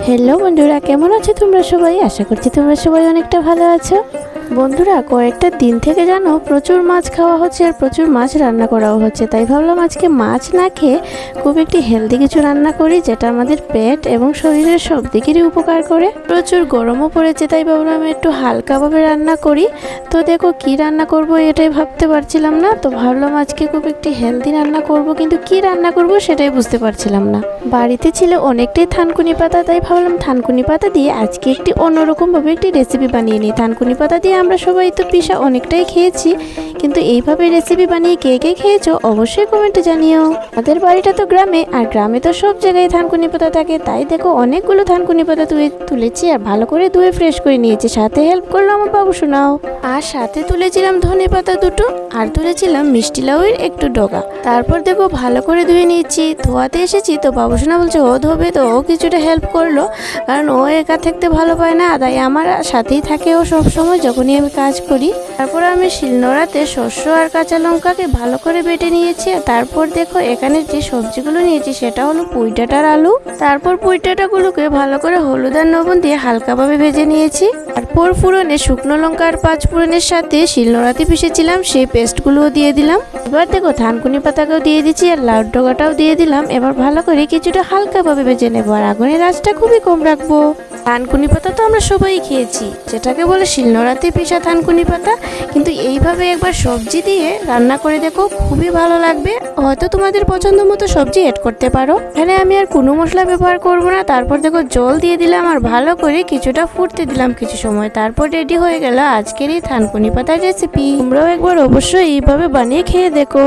Hello বন্ধুরা কেমন আছো তোমরা সবাই? আশা করছি তোমরা সবাই অনেকটা ভালো আছো। বন্ধুরা, কয়েকটা দিন থেকে জানো প্রচুর মাছ খাওয়া হচ্ছে আর প্রচুর মাছ রান্না করাও হচ্ছে। তাই ভাবলাম আজকে মাছ না খেয়ে খুব একটি হেলদি কিছু রান্না করি, যেটা আমাদের পেট এবং শরীরের সব দিকেরই উপকার করে। প্রচুর গরমও পড়েছে, তাই ভাবলাম একটু হালকাভাবে রান্না করি। তো দেখো কি রান্না করব এটাই ভাবতে পারছিলাম না, তো ভাবলাম আজকে খুব একটি হেলদি রান্না করব, কিন্তু কি রান্না করব সেটাই বুঝতে পারছিলাম না। বাড়িতে ছিল অনেকটাই থানকুনি পাতা, তাই ভাবলাম থানকুনি পাতা দিয়ে আজকে একটি অন্যরকমভাবে একটি রেসিপি বানিয়ে নিই। থানকুনি পাতা দিয়ে আমরা সবাই তো পিসা অনেকটাই খেয়েছি। কিন্তু এইভাবে রেসিপি বানিয়ে কে কে খেয়েছো অবশ্যই কমেন্টে জানিও। আমাদের বাড়িটা তো গ্রামে, আর গ্রামে তো সব জায়গায় থানকুনি পাতা থাকে। তাই দেখো অনেকগুলো থানকুনি পাতা তুলে তুলেছি আর ভালো করে ধুয়ে ফ্রেশ করে নিয়েছি। সাথে হেল্প করল আমার বাবু, শোনাও। আর সাথে তুলেছিলাম ধনে পাতা দুটো, আর তুলেছিলাম মিষ্টি লাউয়ের একটু ডগা। তারপর দেখো ভালো করে ধুয়ে নিয়েছি। ধোয়াতে এসেছি তো বাবুসোনা বলছে, ও ধোবে তো, ও কিছুটা হেল্প করল। কারণ ও একা থাকতে ভালো পায় না, তাই আমার সাথেই থাকে ও সব সময় যখনই আমি কাজ করি। তারপর আমি শিলনোড়াতে শস্য আর কাঁচা লঙ্কাকে ভালো করে বেটে নিয়েছি আর তারপর দেখো এখানে যে সবজিগুলো নিয়েছি সেটা হলো পুঁই ডাঁটার আলু। তারপর পুঁই ডাঁটাগুলোকে ভালো করে হলুদ আর লবণ দিয়ে হালকাভাবে ভেজে নিয়েছি। তারপর ফুরনে, শুকনো লঙ্কা আর পাঁচ ফোড়নের সাথে শিলনোড়াতে পিষেছিলাম, সেই পেস্টগুলোও দিয়ে দিলাম। এবার দেখো থানকুনি পাতাকেও দিয়ে দিচ্ছি আর লাউ ডগাটাও দিয়ে দিলাম। এবার ভালো করে কিছুটা হালকাভাবে ভেজে নেব আর আগুনের আঁচটা খুবই কম রাখব। থানকুনি পাতা তো আমরা সবাই খেয়েছি, যেটাকে বলে শিলনোড়াতে পিষা থানকুনি পাতা। কিন্তু এইভাবে একবার সবজি দিয়ে রান্না করে দেখো, খুবই ভালো লাগবে। হয়তো তোমাদের পছন্দ মতো সবজি এড করতে পারো। এখানে আমি আর কোনো মশলা ব্যবহার করব না। তারপর দেখো জল দিয়ে দিলাম আর ভালো করে কিছুটা ফুটতে দিলাম কিছু সময়। তারপর রেডি হয়ে গেল আজকের এই থানকুনি পাতার রেসিপি তোমরাও একবার অবশ্যই এইভাবে বানিয়ে খেয়ে দেখো।